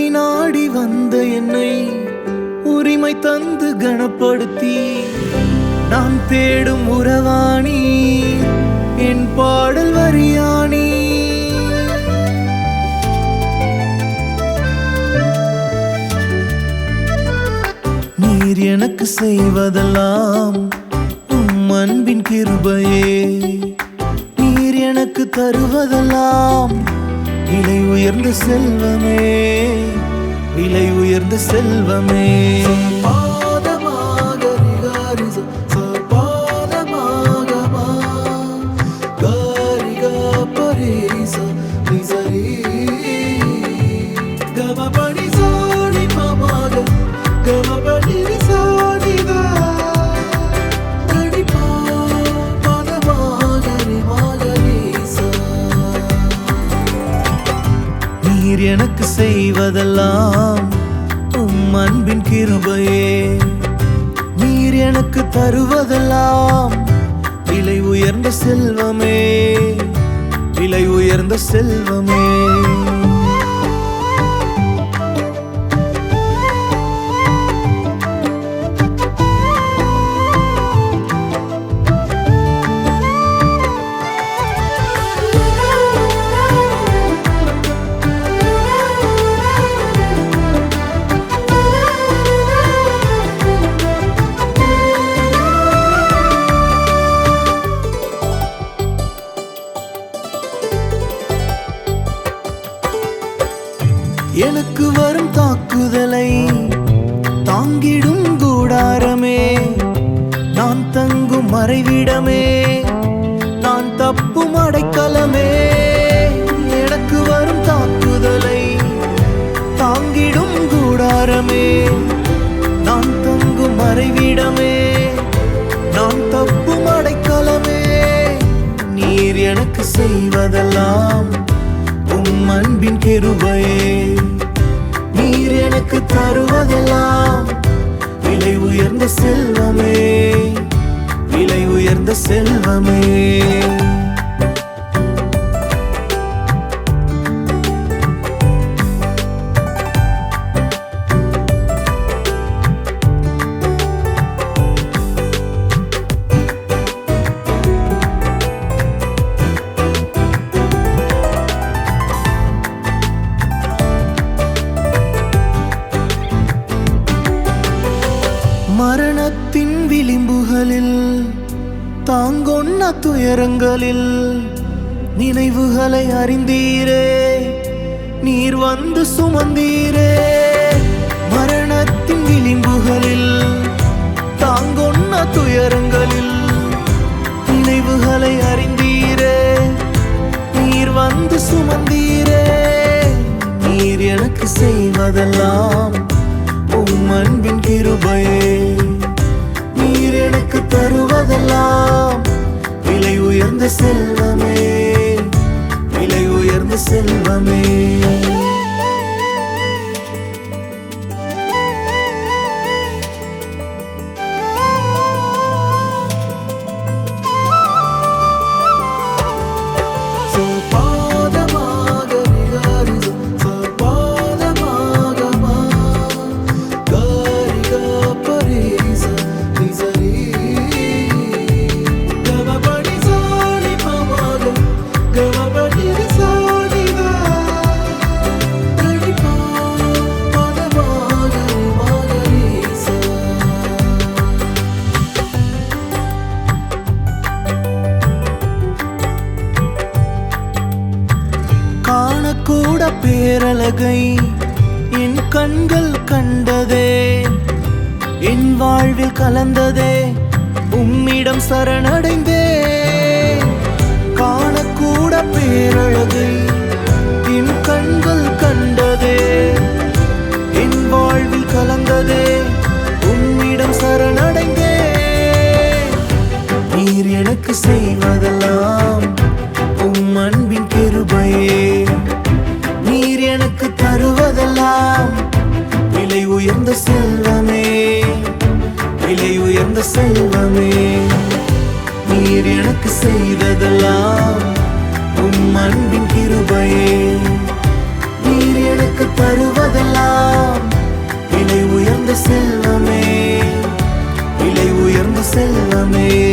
உதவி நாடி வந்த என்னை உரிமை தந்து கனப்படுத்தி. நான் தேடும் உறவாணி என் பாடல் வரியாணி. நீர் எனக்கு செய்வதெல்லாம் உம் அன்பின் கிருபையே. நீர் எனக்கு தருவதெல்லாம் இலை உயர்ந்த செல்வமே. உயர்ந்த செல்வமே. நீர் எனக்கு செய்வதெல்லாம் உம் அன்பின் கிருபையே. நீர் எனக்கு தருவதெல்லாம் விலை உயர்ந்த செல்வமே. விலை உயர்ந்த செல்வமே. எனக்கு வரும் தாக்குதலை தாங்கிடும் கூடாரமே. நான் தங்கும் மறைவிடமே. நான் தப்பும் அடைக்கலமே. எனக்கு வரும் தாக்குதலை தாங்கிடும் கூடாரமே. நான் தங்கும் மறைவிடமே. நான் தப்பும் அடைக்கலமே. நீர் எனக்கு செய்வதெல்லாம் உம் அன்பின் கிருபையே. நீர் எனக்கு தருவதெல்லாம் விலை உயர்ந்த செல்வமே. விலை உயர்ந்த செல்வமே. தாங்கொன்ன துயரங்களில் நினைவுகளை அறிந்தீரே. நீர் வந்து சுமந்தீரே. மரணத்தின் விளிம்புகளில் தாங்கொன்ன துயரங்களில் நினைவுகளை அறிந்தீரே. நீர் வந்து சுமந்தீரே. நீர் எனக்கு செய்வதெல்லாம் உம் அன்பின் கிருபையே. தருவதெல்லாம் விலை உயர்ந்த செல்வமே விலை உயர்ந்த செல்வமே. பேரழகை என் கண்கள் கண்டதே என் வாழ்வில் கலந்ததே உம்மிடம் சரணடைந்தே. காணக்கூட பேரழகை உயர்ந்த செல்வமே. விலை உயர்ந்த செல்வமே. நீர் எனக்கு செய்ததெல்லாம் உம் அன்பின் கிருபையே. நீர் எனக்கு தருவதெல்லாம் விலை உயர்ந்த செல்வமே. விலை உயர்ந்த செல்வமே.